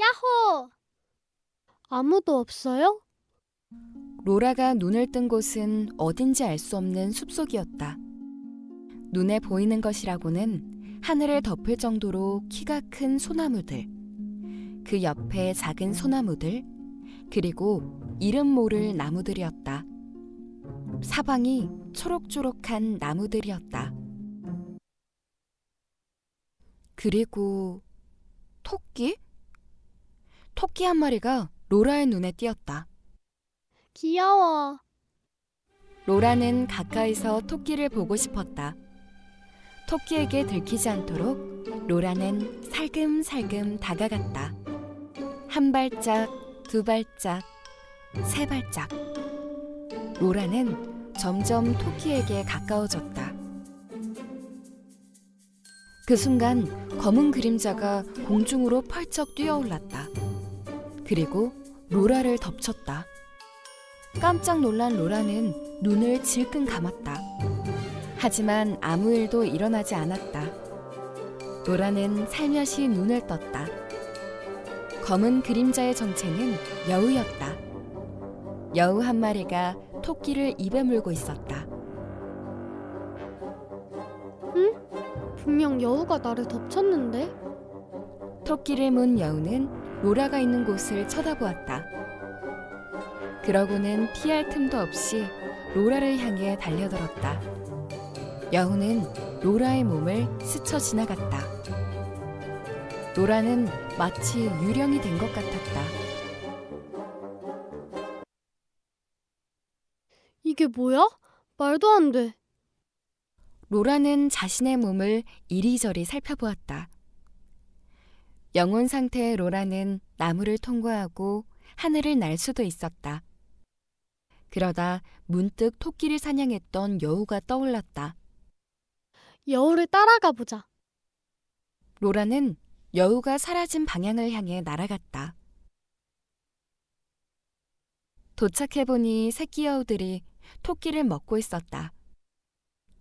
야호! 아무도 없어요? 로라가 눈을 뜬 곳은 어딘지 알 수 없는 숲속이었다. 눈에 보이는 것이라고는 하늘을 덮을 정도로 키가 큰 소나무들, 그 옆에 작은 소나무들, 그리고 이름 모를 나무들이었다. 사방이 초록초록한 나무들이었다. 그리고 토끼? 토끼 한 마리가 로라의 눈에 띄었다. 귀여워. 로라는 가까이서 토끼를 보고 싶었다. 토끼에게 들키지 않도록 로라는 살금살금 다가갔다. 한 발짝, 두 발짝, 세 발짝. 로라는 점점 토끼에게 가까워졌다. 그 순간 검은 그림자가 공중으로 펄쩍 뛰어올랐다. 그리고 로라를 덮쳤다. 깜짝 놀란 로라는 눈을 질끈 감았다. 하지만 아무 일도 일어나지 않았다. 로라는 살며시 눈을 떴다. 검은 그림자의 정체는 여우였다. 여우 한 마리가 토끼를 입에 물고 있었다. 분명 여우가 나를 덮쳤는데? 토끼를 문 여우는 로라가 있는 곳을 쳐다보았다. 그러고는 피할 틈도 없이 로라를 향해 달려들었다. 여우는 로라의 몸을 스쳐 지나갔다. 로라는 마치 유령이 된 것 같았다. 이게 뭐야? 말도 안 돼. 로라는 자신의 몸을 이리저리 살펴보았다. 영혼 상태의 로라는 나무를 통과하고 하늘을 날 수도 있었다. 그러다 문득 토끼를 사냥했던 여우가 떠올랐다. 여우를 따라가 보자. 로라는 여우가 사라진 방향을 향해 날아갔다. 도착해보니 새끼 여우들이 토끼를 먹고 있었다.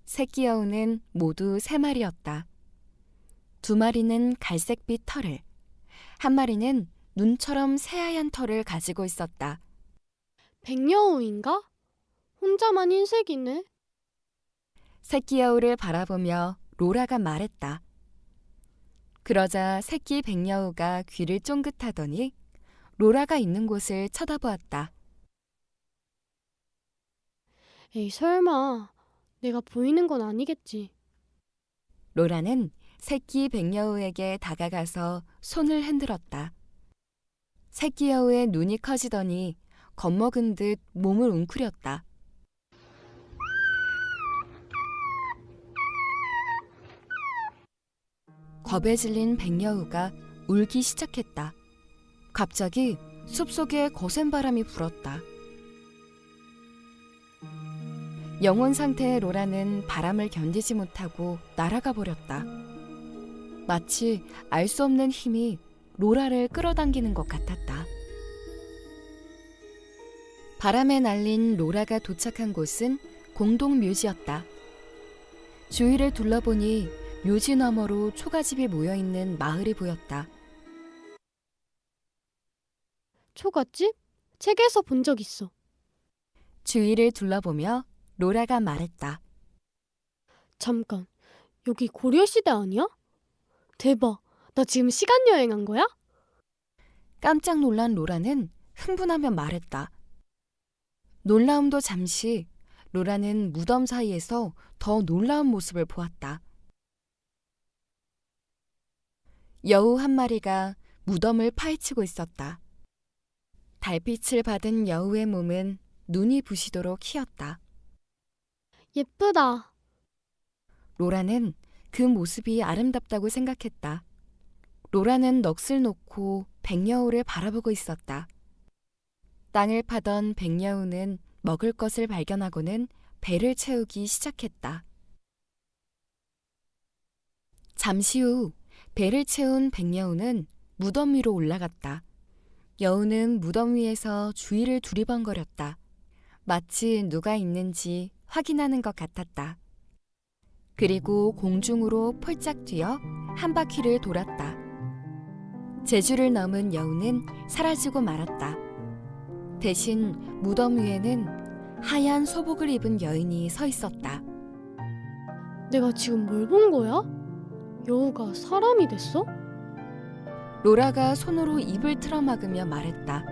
새끼 여우는 모두 세 마리였다. 두 마리는 갈색빛 털을, 한 마리는 눈처럼 새하얀 털을 가지고 있었다. 백여우인가? 혼자만 흰색이네. 새끼 여우를 바라보며 로라가 말했다. 그러자 새끼 백여우가 귀를 쫑긋하더니 로라가 있는 곳을 쳐다보았다. 에이, 설마. 내가 보이는 건 아니겠지. 로라는 새끼 백여우에게 다가가서 손을 흔들었다. 새끼 여우의 눈이 커지더니 겁먹은 듯 몸을 웅크렸다. 겁에 질린 백여우가 울기 시작했다. 갑자기 숲속에 거센 바람이 불었다. 영혼 상태의 로라는 바람을 견디지 못하고 날아가 버렸다. 마치 알 수 없는 힘이 로라를 끌어당기는 것 같았다. 바람에 날린 로라가 도착한 곳은 공동 묘지였다. 주위를 둘러보니 묘지 너머로 초가집이 모여 있는 마을이 보였다. 초가집? 책에서 본 적 있어. 주위를 둘러보며 로라가 말했다. 잠깐. 여기 고려시대 아니야? 대박. 나 지금 시간 여행한 거야? 깜짝 놀란 로라는 흥분하며 말했다. 놀라움도 잠시 로라는 무덤 사이에서 더 놀라운 모습을 보았다. 여우 한 마리가 무덤을 파헤치고 있었다. 달빛을 받은 여우의 몸은 눈이 부시도록 희었다. 예쁘다. 로라는 그 모습이 아름답다고 생각했다. 로라는 넋을 놓고 백여우를 바라보고 있었다. 땅을 파던 백여우는 먹을 것을 발견하고는 배를 채우기 시작했다. 잠시 후 배를 채운 백여우는 무덤 위로 올라갔다. 여우는 무덤 위에서 주위를 두리번거렸다. 마치 누가 있는지 확인하는 것 같았다. 그리고 공중으로 폴짝 뛰어 한 바퀴를 돌았다. 제주를 넘은 여우는 사라지고 말았다. 대신 무덤 위에는 하얀 소복을 입은 여인이 서 있었다. 내가 지금 뭘 본 거야? 여우가 사람이 됐어? 로라가 손으로 입을 틀어막으며 말했다.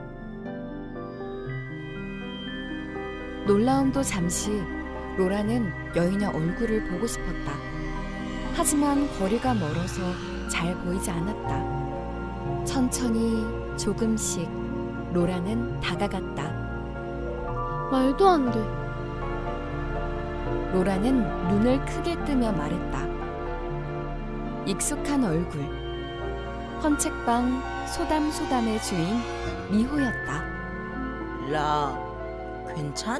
놀라움도 잠시 로라는 여인의 얼굴을 보고 싶었다. 하지만 거리가 멀어서 잘 보이지 않았다. 천천히 조금씩 로라는 다가갔다. 말도 안 돼. 로라는 눈을 크게 뜨며 말했다. 익숙한 얼굴. 헌책방 소담소담의 주인 미호였다. 라, 괜찮?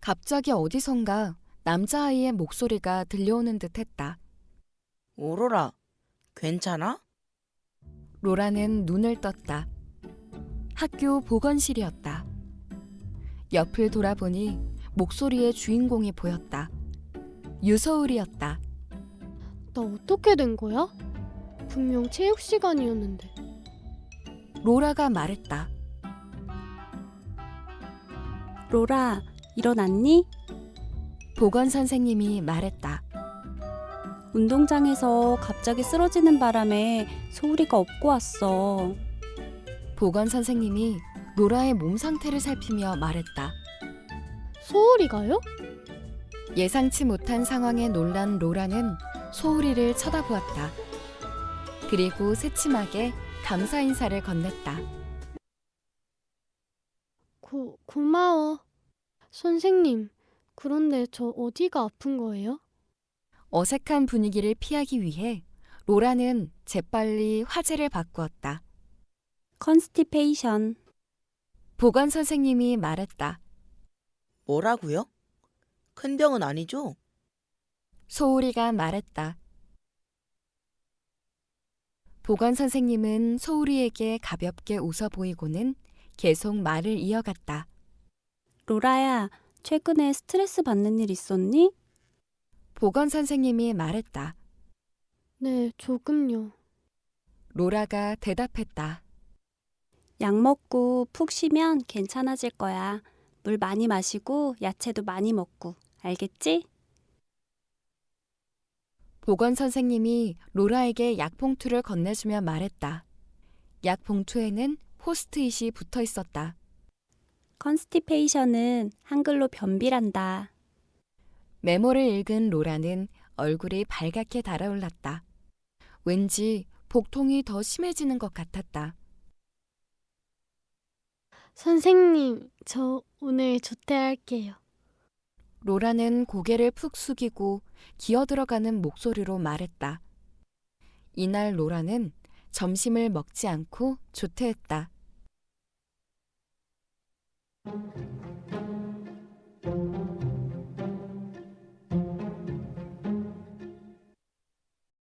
갑자기 어디선가 남자아이의 목소리가 들려오는 듯 했다. 오로라, 괜찮아? 로라는 눈을 떴다. 학교 보건실이었다. 옆을 돌아보니 목소리의 주인공이 보였다. 유서울이었다. 나 어떻게 된 거야? 분명 체육 시간이었는데. 로라가 말했다. 로라, 일어났니? 보건 선생님이 말했다. 운동장에서 갑자기 쓰러지는 바람에 소울이가 업고 왔어. 보건 선생님이 로라의 몸 상태를 살피며 말했다. 소울이가요? 예상치 못한 상황에 놀란 로라는 소울이를 쳐다보았다. 그리고 새침하게 감사 인사를 건넸다. 고, 고마워. 선생님, 그런데 저 어디가 아픈 거예요? 어색한 분위기를 피하기 위해 로라는 재빨리 화제를 바꾸었다. 컨스티페이션. 보건 선생님이 말했다. 뭐라고요? 큰 병은 아니죠? 소울이가 말했다. 보건 선생님은 소울이에게 가볍게 웃어 보이고는 계속 말을 이어갔다. 로라야, 최근에 스트레스 받는 일 있었니? 보건 선생님이 말했다. 네, 조금요. 로라가 대답했다. 약 먹고 푹 쉬면 괜찮아질 거야. 물 많이 마시고 야채도 많이 먹고. 알겠지? 보건 선생님이 로라에게 약 봉투를 건네주며 말했다. 약 봉투에는 포스트잇이 붙어 있었다. 컨스티페이션은 한글로 변비란다. 메모를 읽은 로라는 얼굴이 발갛게 달아올랐다. 왠지 복통이 더 심해지는 것 같았다. 선생님, 저 오늘 조퇴할게요. 로라는 고개를 푹 숙이고 기어 들어가는 목소리로 말했다. 이날 로라는 점심을 먹지 않고 조퇴했다.